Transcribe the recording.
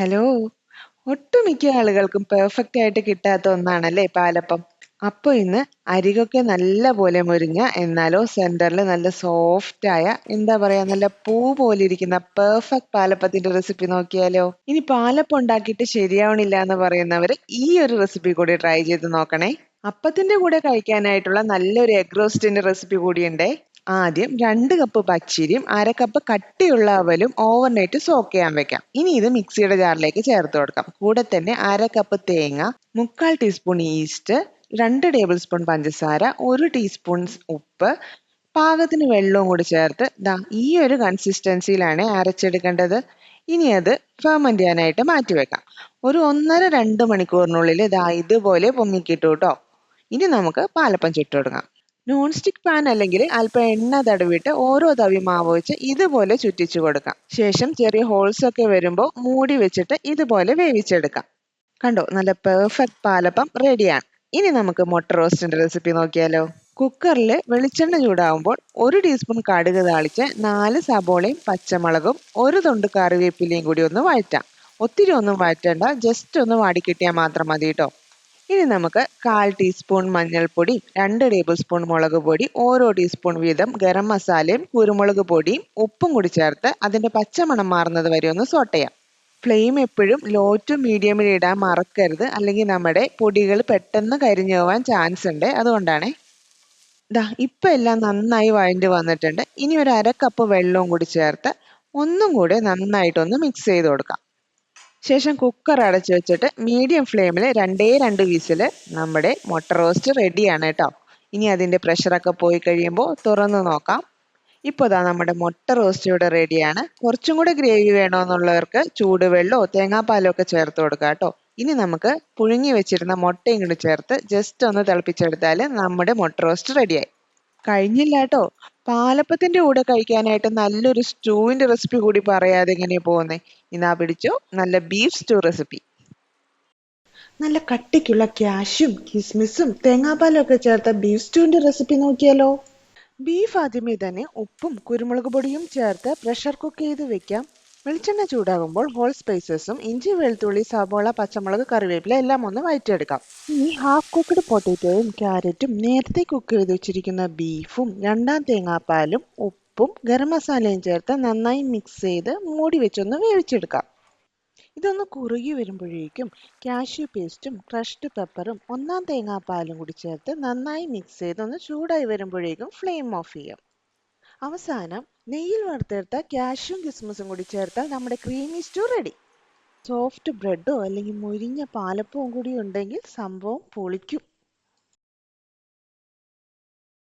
Hello ഒട്ടുമിക്ക ആളുകൾക്കും perfect ആയിട്ട് കിട്ടാത്ത ഒന്നാണല്ലേ പാലപ്പം. അപ്പൊ ഇന്ന് അരികൊക്കെ നല്ല പോലെ മൊരിഞ്ഞ എന്നാലോ സെന്ററിൽ നല്ല സോഫ്റ്റ് ആയ എന്താ പറയാ നല്ല പൂ പോലെ ഇരിക്കുന്ന പെർഫെക്റ്റ് പാലപ്പത്തിന്റെ റെസിപ്പി നോക്കിയാലോ. ഇനി പാലപ്പം ഉണ്ടാക്കിയിട്ട് ശരിയാവണില്ല എന്ന് പറയുന്നവർ ഈ ഒരു റെസിപ്പി കൂടി ട്രൈ ചെയ്ത് നോക്കണേ. അപ്പത്തിന്റെ കൂടെ കഴിക്കാനായിട്ടുള്ള നല്ലൊരു എഗ് റോസ്റ്റിന്റെ റെസിപ്പി കൂടിയുണ്ട്. ആദ്യം രണ്ട് കപ്പ് പച്ചരിയും അര കപ്പ് കട്ടിയുള്ള അവലും ഓവർനൈറ്റ് സോക്ക് ചെയ്യാൻ വെക്കാം. ഇനി ഇത് മിക്സിയുടെ ജാറിലേക്ക് ചേർത്ത് കൊടുക്കാം. കൂടെ തന്നെ അര കപ്പ് തേങ്ങ മുക്കാൽ ടീസ്പൂൺ ഈസ്റ്റ് രണ്ട് ടേബിൾ സ്പൂൺ പഞ്ചസാര ഒരു ടീസ്പൂൺ ഉപ്പ് പാകത്തിന് വെള്ളവും കൂടി ചേർത്ത് ദാ ഈ ഒരു കൺസിസ്റ്റൻസിയിലാണ് അരച്ചെടുക്കേണ്ടത്. ഇനി അത് ഫെർമെന്റ് ചെയ്യാനായിട്ട് മാറ്റി വെക്കാം ഒരു ഒന്നര രണ്ട് മണിക്കൂറിനുള്ളിൽ ദാ ഇതുപോലെ പൊങ്ങിക്കിട്ടു കേട്ടോ ഇനി നമുക്ക് പാലപ്പം ചുട്ടുകൊടുക്കാം നോൺ സ്റ്റിക് പാൻ അല്ലെങ്കിൽ അല്പം എണ്ണ തടവിട്ട് ഓരോ തവി മാവ് വെച്ച് ഇതുപോലെ ചുറ്റിച്ചു കൊടുക്കാം. ശേഷം ചെറിയ ഹോൾസ് ഒക്കെ വരുമ്പോൾ മൂടി വെച്ചിട്ട് ഇതുപോലെ വേവിച്ചെടുക്കാം. കണ്ടോ? നല്ല പെർഫെക്റ്റ് പാലപ്പം റെഡിയാണ് ഇനി നമുക്ക് മുട്ട റോസ്റ്റിന്റെ റെസിപ്പി നോക്കിയാലോ. കുക്കറിൽ വെളിച്ചെണ്ണ ചൂടാവുമ്പോൾ ഒരു ടീസ്പൂൺ കടുക് താളിച്ച് നാല് സബോളയും പച്ചമുളകും ഒരു തൊണ്ട് കറിവേപ്പിലയും കൂടി ഒന്ന് വഴറ്റാം. ഒത്തിരി ഒന്നും വഴറ്റണ്ട ജസ്റ്റ് ഒന്ന് വാടിക്കിട്ടിയാൽ മാത്രം മതി കേട്ടോ ഇനി നമുക്ക് കാൽ ടീസ്പൂൺ മഞ്ഞൾപ്പൊടി രണ്ട് ടേബിൾ സ്പൂൺ മുളക് പൊടി ഓരോ ടീസ്പൂൺ വീതം ഗരം മസാലയും കുരുമുളക് പൊടിയും ഉപ്പും കൂടി ചേർത്ത് അതിന്റെ പച്ചമണം മാറുന്നത് വരെ ഒന്ന് സോട്ട് ചെയ്യാം. ഫ്ലെയിം എപ്പോഴും ലോ ടു മീഡിയമിൽ ഇടാൻ മറക്കരുത്. അല്ലെങ്കിൽ നമ്മുടെ പൊടികൾ പെട്ടെന്ന് കരിഞ്ഞു പോകാൻ ചാൻസ് ഉണ്ട്. അതുകൊണ്ടാണേ. ദാ ഇപ്പം എല്ലാം നന്നായി വഴിഞ്ഞ് വന്നിട്ടുണ്ട്. ഇനി ഒരു അര കപ്പ് വെള്ളവും കൂടി ചേർത്ത് ഒന്നും കൂടെ നന്നായിട്ടൊന്ന് മിക്സ് ചെയ്ത് കൊടുക്കാം. ശേഷം കുക്കർ അടച്ചു വെച്ചിട്ട് മീഡിയം ഫ്ലെയിമിൽ രണ്ടേ രണ്ട് വിസിൽ നമ്മുടെ മുട്ട റോസ്റ്റ് റെഡിയാണ് കേട്ടോ. ഇനി അതിന്റെ പ്രഷറൊക്കെ പോയി കഴിയുമ്പോൾ തുറന്ന് നോക്കാം. ഇപ്പോൾ ഇതാ നമ്മുടെ മുട്ട റോസ്റ്റ് ഇവിടെ റെഡിയാണ് കുറച്ചും കൂടെ ഗ്രേവി വേണമെന്നുള്ളവർക്ക് ചൂടുവെള്ളമോ തേങ്ങാപ്പാലോ ഒക്കെ ചേർത്ത് കൊടുക്കാം കേട്ടോ. ഇനി നമുക്ക് പുഴുങ്ങി വെച്ചിരുന്ന മുട്ടയും കൂടി ചേർത്ത് ജസ്റ്റ് ഒന്ന് തിളപ്പിച്ചെടുത്താൽ നമ്മുടെ മുട്ട റോസ്റ്റ് റെഡിയായി കഴിഞ്ഞില്ല കേട്ടോ. പാലപ്പത്തിന്റെ കൂടെ കഴിക്കാനായിട്ട് നല്ലൊരു സ്റ്റൂവിന്റെ റെസിപ്പി കൂടി പറയാതെ എങ്ങനെയാ പോകുന്നേ? ഇന്നാ പിടിച്ചോ. നല്ല ബീഫ് സ്റ്റൂ റെസിപ്പി നല്ല കട്ടിക്കുള്ള ക്യാഷും കിസ്മിസും തേങ്ങാപ്പാലും ഒക്കെ ചേർത്ത ബീഫ് സ്റ്റൂവിന്റെ റെസിപ്പി നോക്കിയാലോ? ബീഫ് ആദ്യമേ തന്നെ ഉപ്പും കുരുമുളക് പൊടിയും ചേർത്ത് പ്രഷർ കുക്ക് ചെയ്ത് വെക്കാം. വെളിച്ചെണ്ണ ചൂടാകുമ്പോൾ ഹോൾ സ്പൈസസും ഇഞ്ചി വെളുത്തുള്ളി സബോള പച്ചമുളക് കറിവേപ്പില എല്ലാം ഒന്ന് വയറ്റിയെടുക്കാം. ഇനി ഹാഫ് കുക്ക്ഡ് പൊട്ടറ്റോയും ക്യാരറ്റും നേരത്തെ കുക്ക് ചെയ്ത് വെച്ചിരിക്കുന്ന ബീഫും രണ്ടാം തേങ്ങാപ്പാലും ഉപ്പും ഗരം മസാലയും ചേർത്ത് നന്നായി മിക്സ് ചെയ്ത് മൂടി വെച്ചൊന്ന് വേവിച്ചെടുക്കാം. ഇതൊന്ന് കുറുകി വരുമ്പോഴേക്കും കാഷ്യൂ പേസ്റ്റും ക്രഷ്ഡ് പെപ്പറും ഒന്നാം തേങ്ങാപ്പാലും കൂടി ചേർത്ത് നന്നായി മിക്സ് ചെയ്ത് ഒന്ന് ചൂടായി വരുമ്പോഴേക്കും ഫ്ലെയിം ഓഫ് ചെയ്യാം. അവസാനം നെയ്യിൽ വറുത്തെടുത്ത കാഷ്യും കിസ്മസും കൂടി ചേർത്താൽ നമ്മുടെ ക്രീമി സ്റ്റൂ റെഡി സോഫ്റ്റ് ബ്രെഡോ അല്ലെങ്കിൽ മുരിഞ്ഞ പാലപ്പവും കൂടി ഉണ്ടെങ്കിൽ സംഭവം പൊളിക്കും.